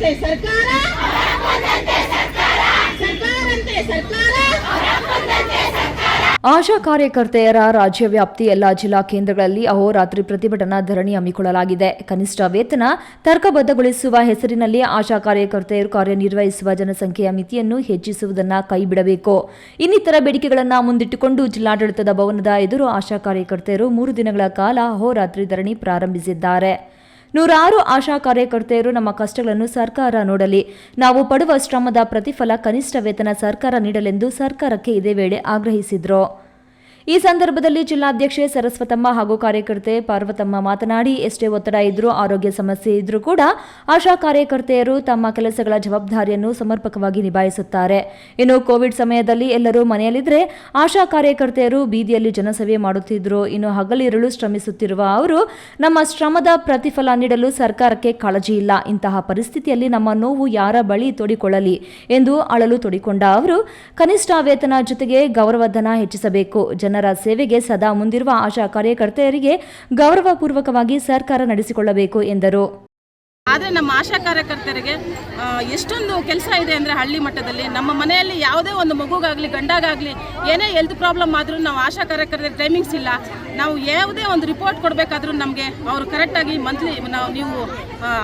ಸರ್ಕಾರಂತೆ ಸರ್ಕಾರ? ಆಶಾ ಕಾರ್ಯಕರ್ತೆಯರ ರಾಜ್ಯ ವ್ಯಾಪ್ತಿ ಎಲ್ಲಾ ಜಿಲ್ಲಾ ಕೇಂದ್ರಗಳಲ್ಲಿ ಅಹೋರಾತ್ರಿ ಪ್ರತಿಭಟನಾ ಧರಣಿ ಹಮ್ಮಿಕೊಳ್ಳಲಾಗಿದೆ. ಕನಿಷ್ಠ ವೇತನ ತರ್ಕಬದ್ಧಗೊಳಿಸುವ ಹೆಸರಿನಲ್ಲಿ ಆಶಾ ಕಾರ್ಯಕರ್ತೆಯರು ಕಾರ್ಯನಿರ್ವಹಿಸುವ ಜನಸಂಖ್ಯೆಯ ಮಿತಿಯನ್ನು ಹೆಚ್ಚಿಸುವುದನ್ನು ಕೈಬಿಡಬೇಕು. ಇನ್ನಿತರ ಬೇಡಿಕೆಗಳನ್ನು ಮುಂದಿಟ್ಟುಕೊಂಡು ಜಿಲ್ಲಾಡಳಿತದ ಭವನದ ಎದುರು ಆಶಾ ಕಾರ್ಯಕರ್ತೆಯರು ಮೂರು ದಿನಗಳ ಕಾಲ ಅಹೋರಾತ್ರಿ ಧರಣಿ ಪ್ರಾರಂಭಿಸಿದ್ದಾರೆ. ನೂರಾರು ಆಶಾ ಕಾರ್ಯಕರ್ತೆಯರು ನಮ್ಮ ಕಷ್ಟಗಳನ್ನು ಸರ್ಕಾರ ನೋಡಲಿ. ನಾವು ಪಡುವ ಶ್ರಮದ ಪ್ರತಿಫಲ ಕನಿಷ್ಠ ವೇತನ ಸರ್ಕಾರ ನೀಡಲೆಂದು ಸರ್ಕಾರಕ್ಕೆ ಇದೇ ವೇಳೆ ಆಗ್ರಹಿಸಿದ್ರು. ಈ ಸಂದರ್ಭದಲ್ಲಿ ಜಿಲ್ಲಾಧ್ಯಕ್ಷೆ ಸರಸ್ವತಮ್ಮ ಹಾಗೂ ಕಾರ್ಯಕರ್ತೆ ಪಾರ್ವತಮ್ಮ ಮಾತನಾಡಿ, ಎಷ್ಟೇ ಒತ್ತಡ ಇದ್ರೂ ಆರೋಗ್ಯ ಸಮಸ್ಯೆ ಇದ್ರೂ ಕೂಡ ಆಶಾ ಕಾರ್ಯಕರ್ತೆಯರು ತಮ್ಮ ಕೆಲಸಗಳ ಜವಾಬ್ದಾರಿಯನ್ನು ಸಮರ್ಪಕವಾಗಿ ನಿಭಾಯಿಸುತ್ತಾರೆ. ಇನ್ನು ಕೋವಿಡ್ ಸಮಯದಲ್ಲಿ ಎಲ್ಲರೂ ಮನೆಯಲ್ಲಿದ್ದರೆ ಆಶಾ ಕಾರ್ಯಕರ್ತೆಯರು ಬೀದಿಯಲ್ಲಿ ಜನಸೇವೆ ಮಾಡುತ್ತಿದ್ರು. ಇನ್ನು ಹಗಲಿರುಳು ಶ್ರಮಿಸುತ್ತಿರುವ ಅವರು, ನಮ್ಮ ಶ್ರಮದ ಪ್ರತಿಫಲ ನೀಡಲು ಸರ್ಕಾರಕ್ಕೆ ಕಾಳಜಿ ಇಲ್ಲ. ಇಂತಹ ಪರಿಸ್ಥಿತಿಯಲ್ಲಿ ನಮ್ಮ ನೋವು ಯಾರ ಬಳಿ ತೋಡಿಕೊಳ್ಳಲಿ ಎಂದು ಅಳಲು ತೋಡಿಕೊಂಡ ಅವರು, ಕನಿಷ್ಠ ವೇತನ ಜೊತೆಗೆ ಗೌರವಧನ ಹೆಚ್ಚಿಸಬೇಕು. ಜನರ ಸೇವೆಗೆ ಸದಾ ಮುಂದಿರುವ ಆಶಾ ಕಾರ್ಯಕರ್ತೆಯರಿಗೆ ಗೌರವಪೂರ್ವಕವಾಗಿ ಸರ್ಕಾರ ನಡೆಸಿಕೊಳ್ಳಬೇಕು ಎಂದರು. ಆದರೆ ನಮ್ಮ ಆಶಾ ಕಾರ್ಯಕರ್ತರಿಗೆ ಎಷ್ಟೊಂದು ಕೆಲಸ ಇದೆ ಅಂದರೆ ಹಳ್ಳಿ ಮಟ್ಟದಲ್ಲಿ. ನಮ್ಮ ಮನೆಯಲ್ಲಿ ಯಾವುದೇ ಒಂದು ಮಗುಗಾಗಲಿ ಗಂಡಾಗಲಿ ಏನೇ ಹೆಲ್ತ್ ಪ್ರಾಬ್ಲಮ್ ಆದರೂ ನಾವು ಆಶಾ ಕಾರ್ಯಕರ್ತರ ಟೈಮಿಂಗ್ಸ್ ಇಲ್ಲ. ನಾವು ಯಾವುದೇ ಒಂದು ರಿಪೋರ್ಟ್ ಕೊಡಬೇಕಾದ್ರೂ ನಮಗೆ ಅವರು ಕರೆಕ್ಟಾಗಿ ಮಂತ್ಲಿ ನಾವು ನೀವು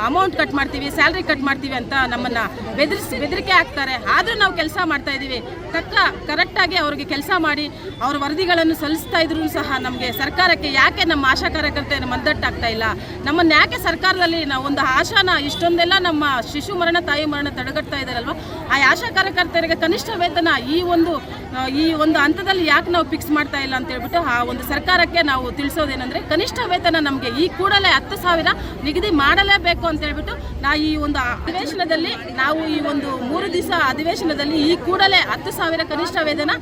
ಅಮೌಂಟ್ ಕಟ್ ಮಾಡ್ತೀವಿ ಸ್ಯಾಲ್ರಿ ಕಟ್ ಮಾಡ್ತೀವಿ ಅಂತ ನಮ್ಮನ್ನು ಬೆದರಿಸಿ, ಬೆದರಿಕೆ ಹಾಕ್ತಾರೆ. ಆದರೂ ನಾವು ಕೆಲಸ ಮಾಡ್ತಾ ಇದ್ದೀವಿ ತಕ್ಕ ಕರೆಕ್ಟಾಗಿ ಅವರಿಗೆ ಕೆಲಸ ಮಾಡಿ, ಅವ್ರ ವರದಿಗಳನ್ನು ಸಲ್ಲಿಸ್ತಾ ಇದ್ರೂ ಸಹ ನಮಗೆ ಸರ್ಕಾರಕ್ಕೆ ಯಾಕೆ ನಮ್ಮ ಆಶಾ ಕಾರ್ಯಕರ್ತೆಯನ್ನು ಮದ್ದಟ್ಟಾಗ್ತಾ ಇಲ್ಲ? ನಮ್ಮನ್ನು ಯಾಕೆ ಸರ್ಕಾರದಲ್ಲಿ ನಾವು ಒಂದು ಆಶಾನ, ಇಷ್ಟೊಂದೆಲ್ಲ ನಮ್ಮ ಶಿಶು ಮರಣ, ತಾಯಿ ಮರಣ ತಡೆಗಟ್ತಾ ಇದ್ದಾರಲ್ವ ಆ ಆಶಾ ಕಾರ್ಯಕರ್ತರಿಗೆ ಕನಿಷ್ಠ ವೇತನ ಈ ಒಂದು ಈ ಒಂದು ಹಂತದಲ್ಲಿ ಯಾಕೆ ನಾವು ಫಿಕ್ಸ್ ಮಾಡ್ತಾ ಇಲ್ಲ ಅಂತ ಹೇಳ್ಬಿಟ್ಟು ಆ ಒಂದು ಸರ್ಕಾರಕ್ಕೆ ನಾವು ತಿಳಿಸೋದೇನೆಂದರೆ ಕನಿಷ್ಠ ವೇತನ ನಮಗೆ ಈ ಕೂಡಲೇ ಹತ್ತು ಸಾವಿರ ನಿಗದಿ ಮಾಡಲೇಬೇಕು ಅಂತ ಹೇಳ್ಬಿಟ್ಟು ನಾ ಈ ಒಂದು ಅಧಿವೇಶನದಲ್ಲಿ ನಾವು ಈ ಒಂದು ಮೂರು ದಿವಸ ಅಧಿವೇಶನದಲ್ಲಿ ಈ ಕೂಡಲೇ ಹತ್ತು ಸಾವಿರ ಕನಿಷ್ಠ ವೇತನ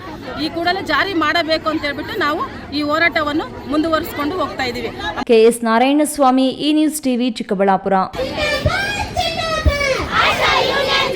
ಈ ಕೂಡಲೇ ಜಾರಿ ಮಾಡಬೇಕು ಅಂತ ಹೇಳ್ಬಿಟ್ಟು ನಾವು ಈ ಹೋರಾಟವನ್ನು ಮುಂದುವರಿಸಿಕೊಂಡು ಹೋಗ್ತಾ ಇದ್ದೀವಿ. ಕೆಎಸ್ ನಾರಾಯಣಸ್ವಾಮಿ ಈ ನ್ಯೂಸ್ ಟಿವಿ ಚಿಕ್ಕಬಳ್ಳಾಪುರ.